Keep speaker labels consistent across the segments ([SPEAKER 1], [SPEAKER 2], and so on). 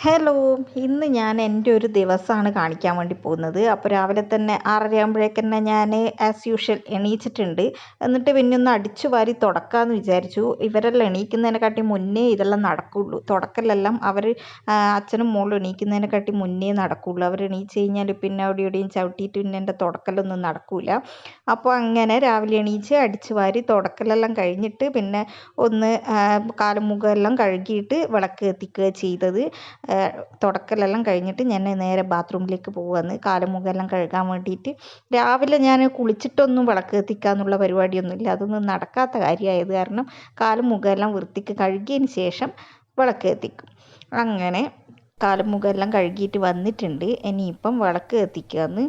[SPEAKER 1] Hello ഇന്ന് ഞാൻ എന്റെ ഒരു ദിവസമാണ് കാണിക്കാൻ വേണ്ടി പോകുന്നത്. അപ്പോൾ രാവിലെ തന്നെ ആറര ആകുമ്പോഴേക്ക് തന്നെ ഞാൻ ആസ് യൂഷ്വൽ എണീച്ചിട്ടുണ്ട്. എന്നിട്ട് പിന്നെ ഒന്ന് അടിച്ചു വാരി തുടക്കാമെന്ന് വിചാരിച്ചു. ഇവരെല്ലാം എണീക്കുന്നതിനെക്കാട്ടി മുന്നേ ഇതെല്ലാം നടക്കുള്ളൂ. തുടക്കലെല്ലാം അവർ അച്ഛനും മോളും എണീക്കുന്നതിനെക്കാട്ടി മുന്നേ നടക്കുള്ളൂ. അവർ എണീച്ച് കഴിഞ്ഞാൽ പിന്നെ അവിടെ ഇവിടെയും ചവിട്ടിയിട്ട് പിന്നെ എന്റെ തുടക്കലൊന്നും നടക്കില്ല അപ്പോൾ അങ്ങനെ രാവിലെ എണീച്ച് അടിച്ചു വാരി തുടക്കലെല്ലാം കഴിഞ്ഞിട്ട് പിന്നെ ഒന്ന് കാലും മുഖമെല്ലാം കഴുകിയിട്ട് വിളക്ക് കത്തിക്കുക ചെയ്തത്. തുടക്കലെല്ലാം കഴിഞ്ഞിട്ട് ഞാൻ നേരെ ബാത്റൂമിലേക്ക് പോവുകയാണ് കാലും മുഖമെല്ലാം കഴുകാൻ വേണ്ടിയിട്ട് രാവിലെ ഞാൻ കുളിച്ചിട്ടൊന്നും വിളക്ക് കത്തിക്കുക എന്നുള്ള പരിപാടിയൊന്നുമില്ല. അതൊന്നും നടക്കാത്ത കാര്യമായത് കാരണം കാലും മുഖമെല്ലാം വൃത്തിക്ക് കഴുകിയതിന് ശേഷം വിളക്ക് കത്തിക്കും. അങ്ങനെ കാലും മുഖമെല്ലാം കഴുകിയിട്ട് വന്നിട്ടുണ്ട്. ഇനിയിപ്പം വിളക്ക് കത്തിക്കുകയെന്ന്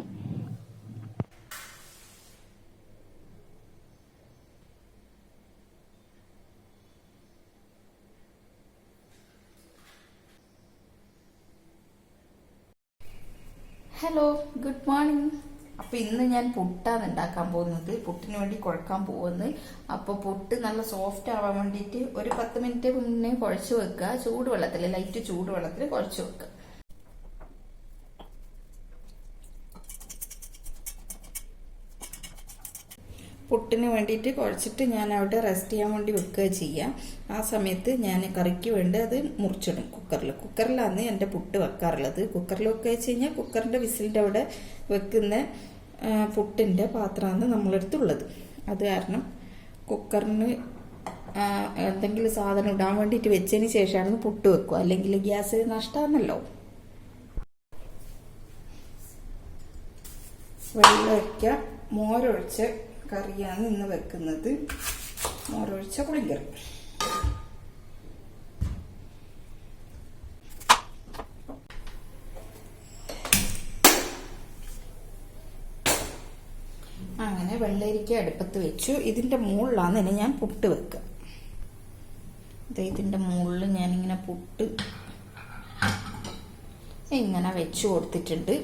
[SPEAKER 1] ഹലോ ഗുഡ് മോർണിംഗ് അപ്പോൾ ഇന്ന് ഞാൻ പുട്ടാണ് ഉണ്ടാക്കാൻ പോകുന്നത്. പുട്ടിന് വേണ്ടി കുഴക്കാൻ പോകുന്നത് അപ്പോൾ പുട്ട് നല്ല സോഫ്റ്റ് ആവാൻ വേണ്ടിയിട്ട് ഒരു പത്ത് മിനിറ്റ് മുന്നേ കുഴച്ച് വെക്കുക. ചൂടുവെള്ളത്തിൽ ലൈറ്റ് ചൂടുവെള്ളത്തിൽ കുഴച്ച് വെക്കുക. പുട്ടിന് വേണ്ടിയിട്ട് കുഴച്ചിട്ട് ഞാൻ അവിടെ റെസ്റ്റ് ചെയ്യാൻ വേണ്ടി വെക്കുക ചെയ്യാം. ആ സമയത്ത് ഞാൻ കറിക്ക് വേണ്ടി അത് മുറിച്ചിടും കുക്കറിൽ. കുക്കറിലാണ് എന്റെ പുട്ട് വെക്കാറുള്ളത്. കുക്കറിൽ വെക്കുക വെച്ച് കഴിഞ്ഞാൽ കുക്കറിന്റെ വിസിലിന്റെ അവിടെ വെക്കുന്ന പുട്ടിന്റെ പാത്രമാണ് നമ്മളെടുത്തുള്ളത്. അത് കാരണം കുക്കറിന് എന്തെങ്കിലും സാധനം ഇടാൻ വേണ്ടിയിട്ട് വെച്ചതിന് ശേഷമാണ് പുട്ട് വെക്കുക. അല്ലെങ്കിൽ ഗ്യാസ് നഷ്ടമാണല്ലോ വെള്ളം വയ്ക്കുക മോരൊഴിച്ച് കറിയാണ് ഇന്ന് വെക്കുന്നത്. മോരൊഴിച്ച പുളിങ്കറി അങ്ങനെ വെള്ളരിക്ക അടുപ്പത്ത് വെച്ചു. ഇതിന്റെ മുകളിലാണ് ഇനി ഞാൻ പുട്ട് വെക്കുക. ഇതിന്റെ മുകളിൽ ഞാനിങ്ങനെ പുട്ട് ഇങ്ങനെ വെച്ചു കൊടുത്തിട്ടുണ്ട്.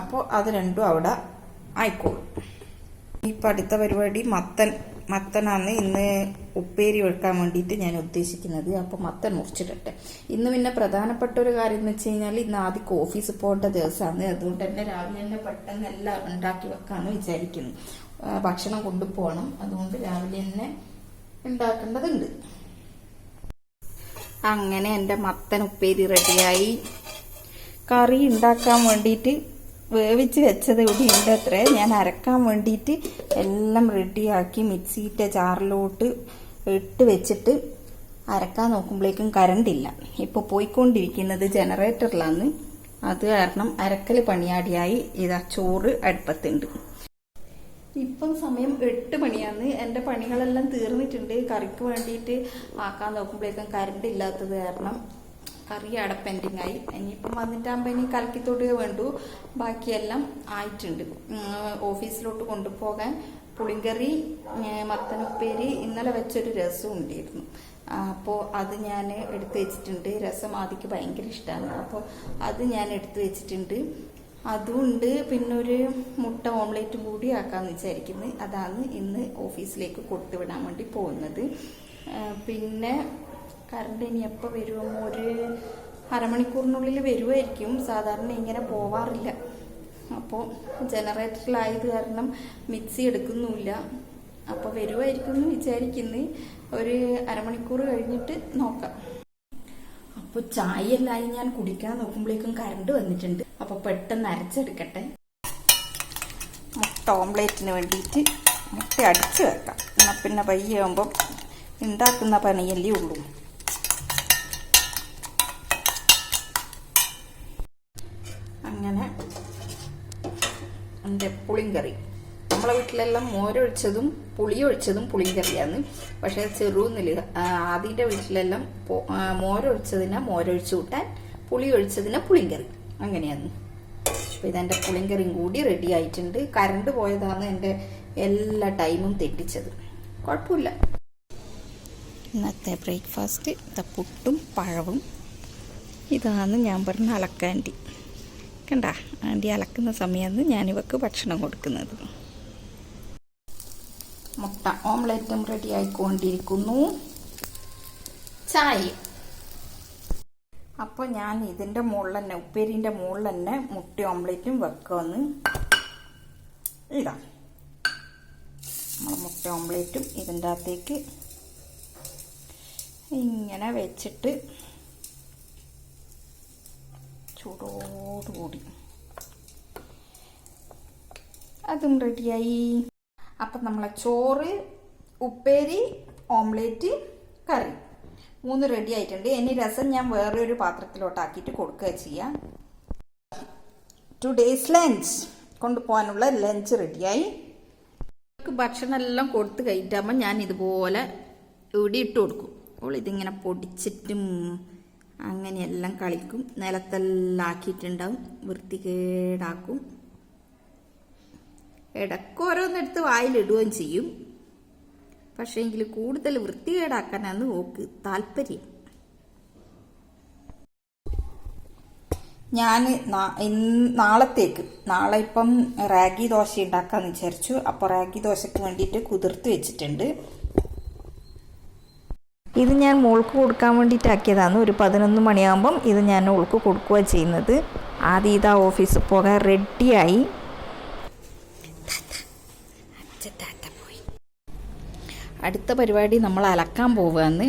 [SPEAKER 1] അപ്പോൾ അത് രണ്ടും അവിടെ ആയിക്കോളും. ഇപ്പം അടുത്ത പരിപാടി മത്തൻ മത്തനാണ് ഇന്ന് ഉപ്പേരി വെക്കാൻ വേണ്ടിയിട്ട് ഞാൻ ഉദ്ദേശിക്കുന്നത്. അപ്പോൾ മത്തൻ മുറിച്ചിടട്ടെ. ഇന്ന് പിന്നെ പ്രധാനപ്പെട്ട ഒരു കാര്യം എന്ന് വെച്ച് കഴിഞ്ഞാൽ ഇന്ന് ആദ്യം ഓഫീസിൽ പോകേണ്ട ദിവസമാണ്. അതുകൊണ്ട് തന്നെ രാവിലെ തന്നെ പെട്ടെന്ന് എല്ലാം ഉണ്ടാക്കി വെക്കാമെന്ന് വിചാരിക്കുന്നു. ഭക്ഷണം കൊണ്ടുപോകണം. അതുകൊണ്ട് രാവിലെ തന്നെ ഉണ്ടാക്കേണ്ടതുണ്ട്. അങ്ങനെ എന്റെ മത്തൻ ഉപ്പേരി റെഡിയായി. കറി ഉണ്ടാക്കാൻ വേണ്ടിയിട്ട് വേവിച്ച് വെച്ചത് ഇവിടെ ഉണ്ട് അത്ര. ഞാൻ അരക്കാൻ വേണ്ടിയിട്ട് എല്ലാം റെഡിയാക്കി മിക്സിയിട്ട ജാറിലോട്ട് ഇട്ട് വെച്ചിട്ട് അരക്കാൻ നോക്കുമ്പോഴേക്കും കരണ്ടില്ല ഇപ്പോൾ പോയിക്കൊണ്ടിരിക്കുന്നത് ജനറേറ്ററിലാണ് അത് കാരണം അരക്കൽ പണിയാടിയായി. ഇതാ ചോറ് അടുപ്പത്തുണ്ട്. ഇപ്പം സമയം എട്ട് മണിയാണ്. എന്റെ പണികളെല്ലാം തീർന്നിട്ടുണ്ട്. കറിക്ക് വേണ്ടിയിട്ട് ആക്കാൻ നോക്കുമ്പോഴേക്കും കറണ്ട് ഇല്ലാത്തത് കാരണം കറി അവിടെ പെൻഡിങ് ആയി. ഇനിയിപ്പം വന്നിട്ടാകുമ്പോൾ ഇനി കലക്കിത്തൊടുക വേണ്ടു. ബാക്കിയെല്ലാം ആയിട്ടുണ്ട്. ഓഫീസിലോട്ട് കൊണ്ടുപോകാൻ പുളിങ്കറി മത്തനുപ്പേരി ഇന്നലെ വെച്ചൊരു രസം ഉണ്ടായിരുന്നു. അപ്പോൾ അത് ഞാൻ എടുത്തു വെച്ചിട്ടുണ്ട്. രസം ആദ്യക്ക് ഭയങ്കര ഇഷ്ടമാണ് അപ്പോൾ അത് ഞാൻ എടുത്തു വെച്ചിട്ടുണ്ട്. അതുകൊണ്ട് പിന്നെ ഒരു മുട്ട ഓംലേറ്റും കൂടി ആക്കാമെന്ന് വിചാരിക്കുന്നത് അതാണ് ഇന്ന് ഓഫീസിലേക്ക് കൊടുത്തുവിടാൻ വേണ്ടി പോകുന്നത്. പിന്നെ കറണ്ട് ഇനി എപ്പോൾ വരുമോ ഒരു അരമണിക്കൂറിനുള്ളിൽ വരുമായിരിക്കും സാധാരണ ഇങ്ങനെ പോവാറില്ല. അപ്പോൾ ജനറേറ്ററിലായത് കാരണം മിക്സി എടുക്കുന്നുമില്ല. അപ്പോൾ വരുമായിരിക്കും എന്ന് വിചാരിക്കുന്നു. ഒരു അരമണിക്കൂർ കഴിഞ്ഞിട്ട് നോക്കാം. അപ്പോൾ ചായയെല്ലാം ഞാൻ കുടിക്കാൻ നോക്കുമ്പോഴേക്കും കറണ്ട് വന്നിട്ടുണ്ട്. അപ്പോൾ പെട്ടെന്ന് അരച്ചെടുക്കട്ടെ. മുട്ട ഓംലേറ്റിന് വേണ്ടിയിട്ട് മുട്ട അടിച്ചു വെക്കാം. എന്നാൽ പിന്നെ പയ്യാകുമ്പം ഉണ്ടാക്കുന്ന പണിയല്ലേ ഉള്ളൂ. അങ്ങനെ എന്റെ പുളിങ്കറി. നമ്മളെ വീട്ടിലെല്ലാം മോരൊഴിച്ചതും പുളിയൊഴിച്ചതും പുളിങ്കറിയാണ്. പക്ഷേ ചെറുന്നില്ല ആദ്യന്റെ വീട്ടിലെല്ലാം മോരൊഴിച്ചതിനെ മോരൊഴിച്ചു കൂട്ടാൻ പുളി ഒഴിച്ചതിനെ പുളിങ്കറി. അങ്ങനെയാണ്. അപ്പോൾ ഇതെന്റെ പുളിങ്കറിയും കൂടി റെഡി ആയിട്ടുണ്ട്. കറണ്ട് പോയതാണ് എന്റെ എല്ലാ ടൈമും തെറ്റിച്ചത്. കുഴപ്പമില്ല. ഇന്നത്തെ ബ്രേക്ക്ഫാസ്റ്റ് പുട്ടും പഴവും. ഇതാണ് ഞാൻ പറഞ്ഞ അലക്കാന്റി. കണ്ട ആന്റി അലക്കുന്ന സമയത്ത് ഞാനിവക്ക് ഭക്ഷണം കൊടുക്കുന്നത്. മുട്ട ഓംലെറ്റും റെഡി ആയിക്കൊണ്ടിരിക്കുന്നു. ചായ അപ്പോൾ ഞാൻ ഇതിന്റെ മുകളിൽ തന്നെ ഉപ്പേരിന്റെ മുകളിൽ തന്നെ മുട്ട ഓംലെറ്റും വെക്കുമെന്ന് ഇതാ നമ്മൾ മുട്ട ഓംലെറ്റും ഇതിന്റെ അകത്തേക്ക് ഇങ്ങനെ വെച്ചിട്ട് ചൂടോടുകൂടി. അതും റെഡിയായി. അപ്പം നമ്മളെ ചോറ് ഉപ്പേരി ഓംലേറ്റ് കറി. മൂന്ന് റെഡി ആയിട്ടുണ്ട്. ഇനി രസം ഞാൻ വേറെ ഒരു പാത്രത്തിലോട്ടാക്കിയിട്ട് കൊടുക്കുക ചെയ്യാം. ടു ഡേയ്സ് ലഞ്ച് കൊണ്ടുപോകാനുള്ള ലഞ്ച് റെഡിയായി ഭക്ഷണം എല്ലാം കൊടുത്ത് കഴിഞ്ഞിട്ടാകുമ്പോൾ ഞാൻ ഇതുപോലെ ഇവിടെ ഇട്ട് കൊടുക്കും. അപ്പോൾ ഇതിങ്ങനെ പൊടിച്ചിട്ടും അങ്ങനെയെല്ലാം കളിക്കും. നിലത്തെല്ലാം ആക്കിയിട്ടുണ്ടാവും വൃത്തികേടാക്കും. ഇടയ്ക്ക് ഓരോന്നെടുത്ത് വായിലിടുകയും ചെയ്യും. പക്ഷേ എങ്കിൽ കൂടുതൽ വൃത്തികേടാക്കാനാണ് ഓക്ക് താല്പര്യം. ഞാൻ നാളത്തേക്ക്. നാളെ ഇപ്പം റാഗി ദോശ ഉണ്ടാക്കാന്ന് വിചാരിച്ചു. അപ്പോൾ റാഗി ദോശയ്ക്ക് വേണ്ടിയിട്ട് കുതിർത്ത് വെച്ചിട്ടുണ്ട്.
[SPEAKER 2] ഇത് ഞാൻ മോൾക്ക് കൊടുക്കാൻ വേണ്ടിയിട്ടാക്കിയതാണ്. ഒരു പതിനൊന്ന് മണിയാകുമ്പം ഇത് ഞാൻ ഓൾക്ക് കൊടുക്കുക ചെയ്യുന്നത്. ആദ്യം ഇതാ ഓഫീസിൽ പോകാൻ റെഡിയായി.
[SPEAKER 1] അടുത്ത പരിപാടി നമ്മൾ അലക്കാൻ പോവുകയെന്ന്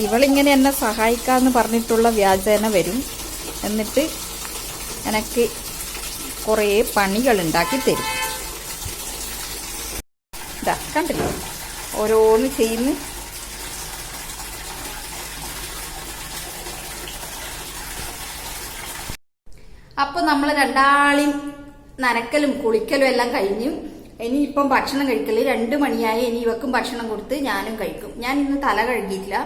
[SPEAKER 1] ഇവളിങ്ങനെ എന്നെ സഹായിക്കാമെന്ന് പറഞ്ഞിട്ടുള്ള വ്യാജേന വരും. എന്നിട്ട് എനിക്ക് കുറേ പണികൾ ഉണ്ടാക്കി തരും. ഇതാ കണ്ടില്ലേ? ഓരോന്ന് ചെയ്യുന്നു. അപ്പൊ നമ്മൾ രണ്ടാളെയും നനക്കലും കുളിക്കലും എല്ലാം കഴിഞ്ഞു ഇനിയിപ്പം ഭക്ഷണം കഴിക്കൽ. രണ്ട് മണിയായി ഇനി ഇവക്കും ഭക്ഷണം കൊടുത്ത് ഞാനും കഴിക്കും. ഞാൻ ഇന്ന് തല കഴുകിയിട്ടില്ല.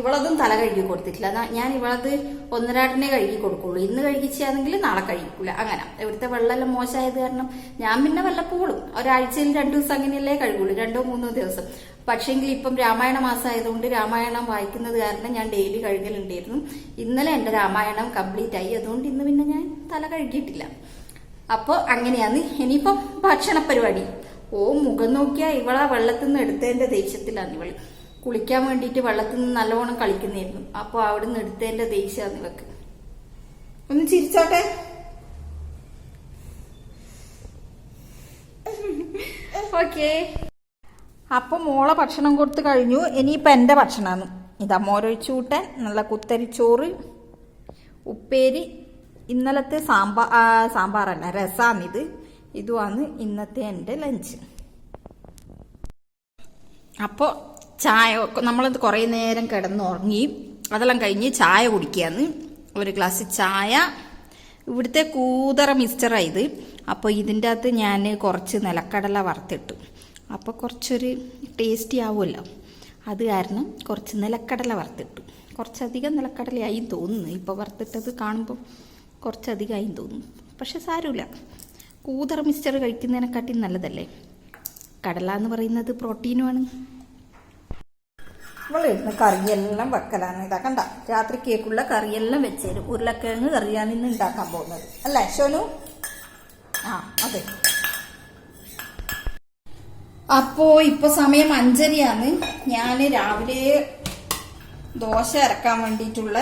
[SPEAKER 1] ഇവളതും തല കഴുകി കൊടുത്തിട്ടില്ല. ഞാൻ ഇവളത് ഒന്നരാട്ടിനെ കഴുകി കൊടുക്കുള്ളൂ. ഇന്ന് കഴുകിച്ചാണെങ്കിൽ നാളെ കഴിക്കൂല അങ്ങനെ. ഇവിടുത്തെ വെള്ളമെല്ലാം മോശമായത് കാരണം ഞാൻ പിന്നെ വല്ലപ്പോഴും ഒരാഴ്ചയിൽ രണ്ടു ദിവസം അങ്ങനെയല്ലേ കഴുകുള്ളൂ. രണ്ടോ മൂന്നോ ദിവസം. പക്ഷേങ്കിൽ ഇപ്പം രാമായണ മാസമായതുകൊണ്ട് രാമായണം വായിക്കുന്നത് കാരണം ഞാൻ ഡെയിലി കഴുകലുണ്ടായിരുന്നു. ഇന്നലെ എന്റെ രാമായണം കംപ്ലീറ്റ് ആയി അതുകൊണ്ട് ഇന്ന് പിന്നെ ഞാൻ തല കഴുകിയിട്ടില്ല. അപ്പോൾ അങ്ങനെയാണ്. ഇനിയിപ്പം ഭക്ഷണ പരിപാടി ഓ മുഖം നോക്കിയാ ഇവളാ വെള്ളത്തിൽ നിന്ന് എടുത്തതിന്റെ ദേഷ്യത്തിലാണ് ഇവൾ കുളിക്കാൻ വേണ്ടിയിട്ട് വെള്ളത്തിൽ നിന്ന് നല്ലവണ്ണം കളിക്കുന്നതായിരുന്നു അപ്പോൾ അവിടെ നിന്ന് എടുത്തതിന്റെ ദേഷ്യമാണ് ഇവക്ക്. ഒന്ന് ചിരിച്ചോട്ടെ. ഓക്കേ അപ്പൊ മോളെ ഭക്ഷണം കൊടുത്തു കഴിഞ്ഞു. ഇനിയിപ്പോൾ എന്റെ ഭക്ഷണമാണ് ഇതാ മോരൊഴിച്ച് കൂട്ടൻ നല്ല കുത്തരിച്ചോറ് ഉപ്പേരി ഇന്നലത്തെ സാമ്പാ സാമ്പാറല്ല രസാണിത്. ഇതുമാണ് ഇന്നത്തെ എന്റെ ലഞ്ച്. അപ്പോൾ ചായ നമ്മളത് കുറേ നേരം കിടന്നുറങ്ങി. അതെല്ലാം കഴിഞ്ഞ് ചായ കുടിക്കുകയാണ് ഒരു ഗ്ലാസ് ചായ. ഇവിടുത്തെ കൂതറ മിക്സ്ചറാണ് ഇത്. അപ്പോൾ ഇതിന്റെ അകത്ത് ഞാൻ കുറച്ച് നിലക്കടല വറുത്തിട്ടു. അപ്പോൾ കുറച്ചൊരു ടേസ്റ്റി ആവുമല്ലോ. അത് കാരണം കുറച്ച് നിലക്കടല വറുത്തിട്ടു. കുറച്ചധികം നിലക്കടലയായി തോന്നുന്നു. ഇപ്പോൾ വറുത്തിട്ടത് കാണുമ്പോൾ കുറച്ചധികമായി തോന്നുന്നു. പക്ഷെ സാരമില്ല. കൂതറ മിക്സ്ചർ കഴിക്കുന്നതിനെക്കാട്ടി നല്ലതല്ലേ? കടല എന്ന് പറയുന്നത് പ്രോട്ടീനുമാണ് ഇവളിരുന്ന് കറിയെല്ലാം വെക്കലാണ്. ഇതാ കണ്ട രാത്രി കേക്കുള്ള കറിയെല്ലാം വെച്ചേരും. ഉരുളക്കിഴങ്ങ് കറിയാണ് ഇന്ന് ഉണ്ടാക്കാൻ പോകുന്നത്. അല്ലേ ഷോനു? ആ അതെ. അപ്പോ ഇപ്പൊ സമയം അഞ്ചരയാണ്. ഞാൻ രാവിലെ ദോശ ഇറക്കാൻ വേണ്ടിയിട്ടുള്ള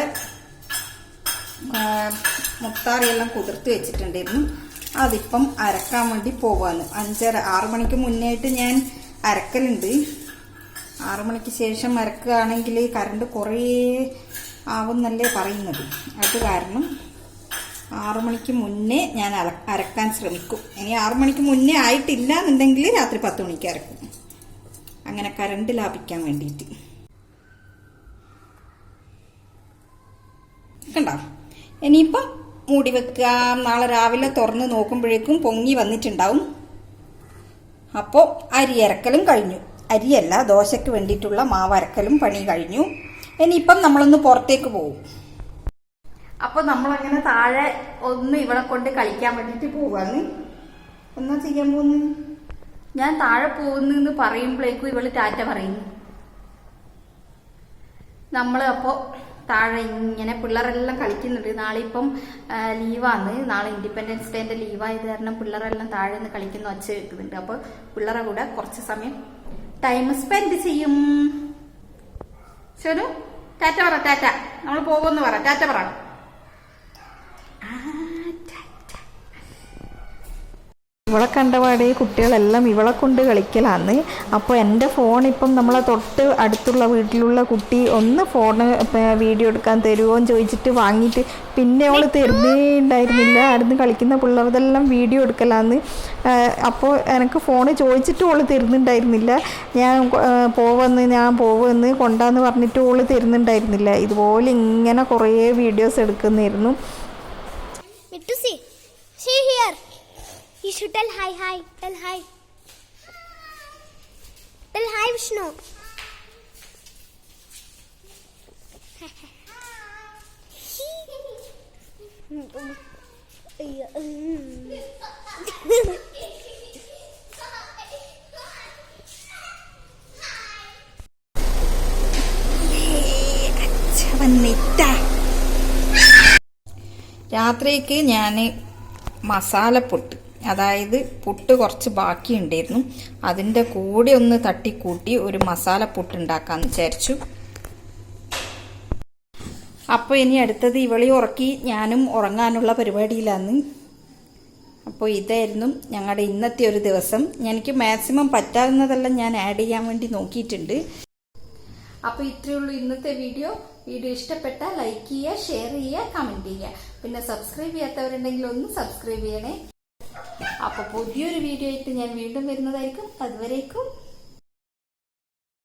[SPEAKER 1] മുത്താറിയെല്ലാം കുതിർത്ത് വെച്ചിട്ടുണ്ടായിരുന്നു. അതിപ്പം അരക്കാൻ വേണ്ടി പോവാന്ന് അഞ്ചര ആറു മണിക്ക് മുന്നേയായിട്ട് ഞാൻ അരക്കലുണ്ട്. ആറു മണിക്ക് ശേഷം അരക്കുകയാണെങ്കിൽ കറണ്ട് കുറേ ആവുന്നല്ലേ പറയുന്നത്. അത് കാരണം ആറു മണിക്ക് മുന്നേ ഞാൻ അരക്കാൻ ശ്രമിക്കും. ഇനി ആറു മണിക്ക് മുന്നേ ആയിട്ടില്ല എന്നുണ്ടെങ്കിൽ രാത്രി പത്ത് മണിക്ക് അരക്കും. അങ്ങനെ കറണ്ട് ലാഭിക്കാൻ വേണ്ടിയിട്ട്. കണ്ടോ? ഇനിയിപ്പം മൂടി വെക്കുക നാളെ രാവിലെ തുറന്ന് നോക്കുമ്പോഴേക്കും പൊങ്ങി വന്നിട്ടുണ്ടാവും. അപ്പോൾ അരി അരക്കലും കഴിഞ്ഞു. അരിയല്ല ദോശയ്ക്ക് വേണ്ടിയിട്ടുള്ള മാവ് അരക്കലും പണി കഴിഞ്ഞു. ഇനിയിപ്പം നമ്മളൊന്ന് പുറത്തേക്ക് പോകും അപ്പൊ നമ്മളങ്ങനെ താഴെ ഒന്ന് ഇവളെ കൊണ്ട് കളിക്കാൻ വേണ്ടിട്ട് പോവാന്ന് എന്നാ ചെയ്യാൻ പോകുന്നു ഞാൻ താഴെ പോകുന്നു പറയുമ്പോഴേക്കും ഇവൾ ടാറ്റ പറയുന്നു. നമ്മൾ അപ്പോൾ താഴെ ഇങ്ങനെ പിള്ളേരെല്ലാം കളിക്കുന്നുണ്ട്. നാളെ ഇപ്പം ലീവാന്ന്. നാളെ ഇൻഡിപെൻഡൻസ് ഡേന്റെ ലീവായത് കാരണം പിള്ളേരെല്ലാം താഴെ നിന്ന് കളിക്കുന്ന ഒച്ച കേൾക്കുന്നുണ്ട്. അപ്പോൾ പിള്ളേരെ കൂടെ കുറച്ച് സമയം ടൈം സ്പെൻഡ് ചെയ്യും. ശരി ടാറ്റ പറ ടാറ്റ. നമ്മൾ പോകുമെന്ന് പറ. ടാറ്റ പറ.
[SPEAKER 2] ഇവളെ കണ്ടപാടെ കുട്ടികളെല്ലാം ഇവളെ കൊണ്ട് കളിക്കലാന്ന്. അപ്പോൾ എന്റെ ഫോൺ ഇപ്പം നമ്മളെ തൊട്ട് അടുത്തുള്ള വീട്ടിലുള്ള കുട്ടി ഒന്ന് ഫോണ് വീഡിയോ എടുക്കാൻ തരുമോ എന്ന് ചോദിച്ചിട്ട് വാങ്ങിയിട്ട് പിന്നെ അവൾ തരുന്നേ ഉണ്ടായിരുന്നില്ല. ആരും കളിക്കുന്ന പിള്ളേർതെല്ലാം വീഡിയോ എടുക്കലാന്ന്. അപ്പോൾ എനിക്ക് ഫോൺ ചോദിച്ചിട്ട് ഓൾ തരുന്നുണ്ടായിരുന്നില്ല. ഞാൻ പോവെന്ന് ഞാൻ പോവെന്ന് കൊണ്ടാന്ന് പറഞ്ഞിട്ട് ഓൾ തരുന്നുണ്ടായിരുന്നില്ല. ഇതുപോലെ ഇങ്ങനെ കുറേ വീഡിയോസ് എടുക്കുന്നായിരുന്നു.
[SPEAKER 3] see. You should tell hi, hi. Tell hi. Tell hi, Vishnu.
[SPEAKER 1] രാത്രിക്ക് ഞാൻ മസാലപ്പൊട്ട് അതായത് പുട്ട് കുറച്ച് ബാക്കി ഉണ്ടായിരുന്നു അതിന്റെ കൂടെ ഒന്ന് തട്ടിക്കൂട്ടി ഒരു മസാല പുട്ടുണ്ടാക്കാന്ന് വിചാരിച്ചു. അപ്പോൾ ഇനി അടുത്തത് ഇവളി ഉറക്കി ഞാനും ഉറങ്ങാനുള്ള പരിപാടിയിലാണ്. അപ്പോൾ ഇതായിരുന്നു ഞങ്ങളുടെ ഇന്നത്തെ ഒരു ദിവസം. എനിക്ക് മാക്സിമം പറ്റാവുന്നതെല്ലാം ഞാൻ ആഡ് ചെയ്യാൻ വേണ്ടി നോക്കിയിട്ടുണ്ട്. അപ്പോൾ ഇത്രയേ ഉള്ളൂ ഇന്നത്തെ വീഡിയോ വീഡിയോ ഇഷ്ടപ്പെട്ടാൽ ലൈക്ക് ചെയ്യുക ഷെയർ ചെയ്യുക കമന്റ് ചെയ്യുക. പിന്നെ സബ്സ്ക്രൈബ് ചെയ്യാത്തവരുണ്ടെങ്കിൽ ഒന്ന് സബ്സ്ക്രൈബ് ചെയ്യണേ. അപ്പോൾ പുതിയൊരു വീഡിയോ ആയിട്ട് ഞാൻ വീണ്ടും വരുന്നതായിരിക്കും. അതുവരേക്കും